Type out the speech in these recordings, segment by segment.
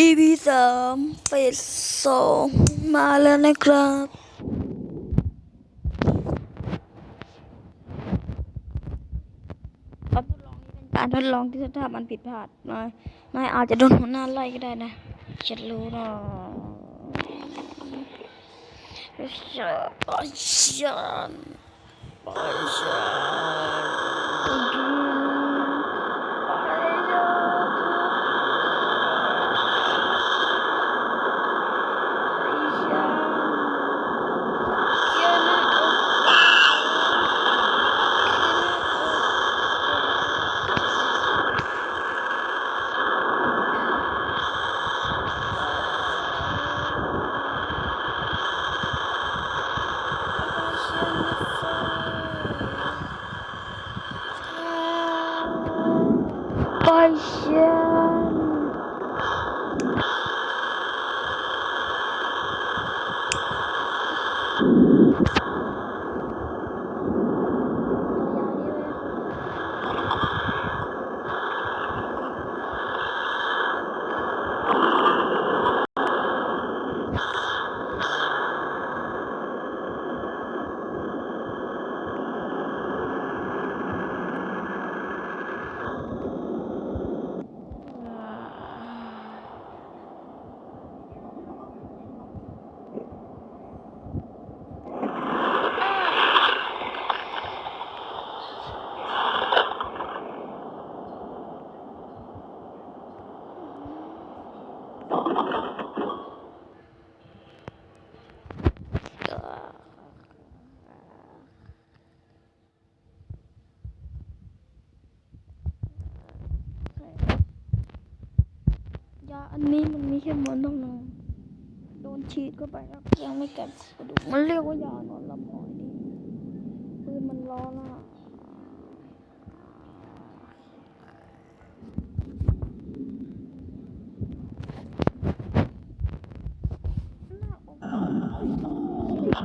EP สามเฟสสองมาแล้วนะครับ การทดลองนี้เป็นการทดลองที่ถ้ามันผิดพลาดนายนายอาจจะโดนหัวหน้าไล่ก็ได้นะฉันรู้นะฉันไปฉันไปฉัน 些 อันนี้มันมีแค่มวนต้องนอนโดนฉีดเข้าไปแล้วยังไม่กัดกระดูกมันเรียกว่ายานอนลับหอยดิปืนมันร้อนอะ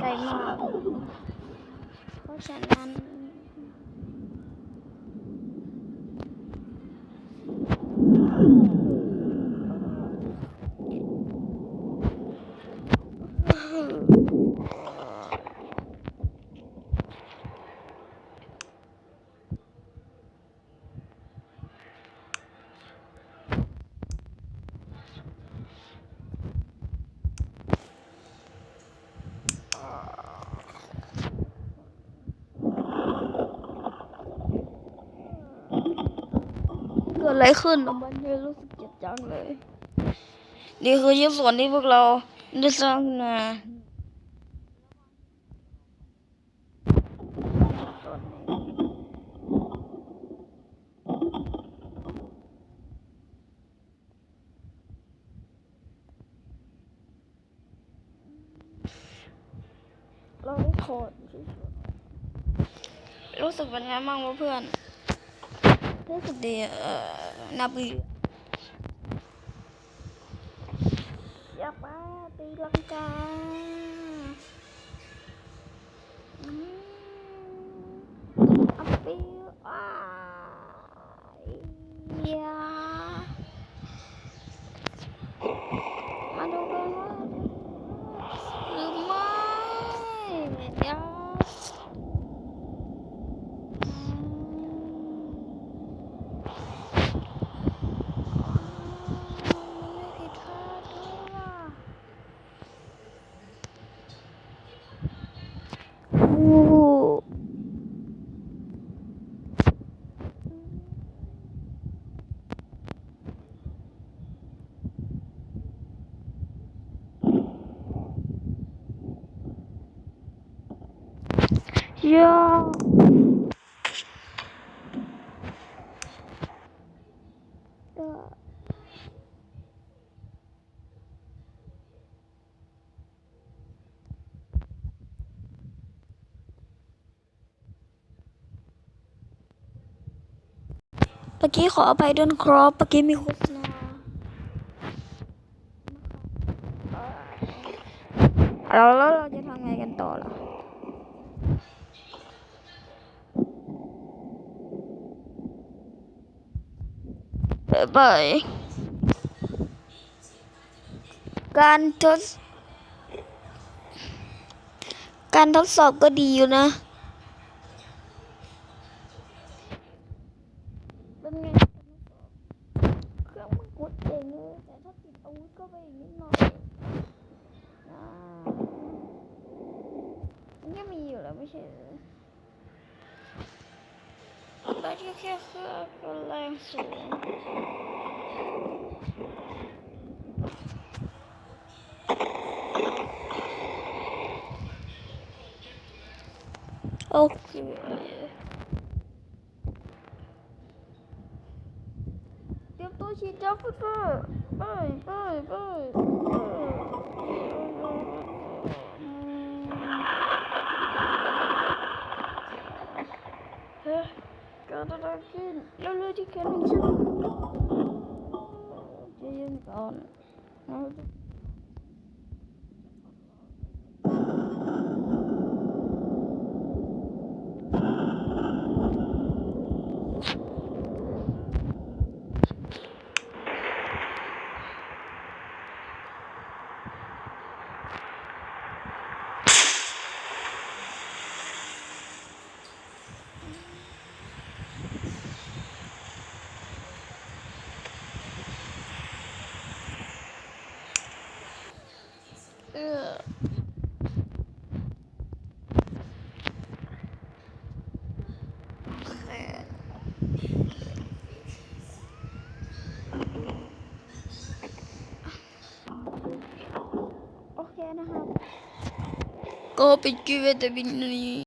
ไกลมากเพราะฉะนั้น อะไรขึ้นอะมันเลยรู้สึกเจ็บจังเลย นี่คือชิ้นส่วนที่พวกเราได้สร้างขึ้นมาส่วนนี้เราได้โคดชิ้นส่วนรู้สึกเป็นไงบ้างวะเพื่อน Где Напы. Siapa bilang kan? Hmm. Api. Ah. Iya. Oo. Ya. มื่อกี้ขออภัยด้วยนครับเมื่อกี้มีโฆษณาเราแล้วเราจะทำไงกันต่อล่ะบ๊ายบายการทดการทดสอบก็ดีอยู่นะ เป็นไงการทดสอบเครื่องมันกดเองเลยแต่ถ้าติดอาวุธก็ไปอีกนิดหน่อยอ่ามันก็มีอยู่แล้วไม่ใช่เหรอได้แค่แค่เครื่องแรงสูง โอเค Bye, bye, bye, bye. Hä? Gerade da gehen. Lolo, die kennen mich schon. Die bauen. Also. Kapı güvede binliyor.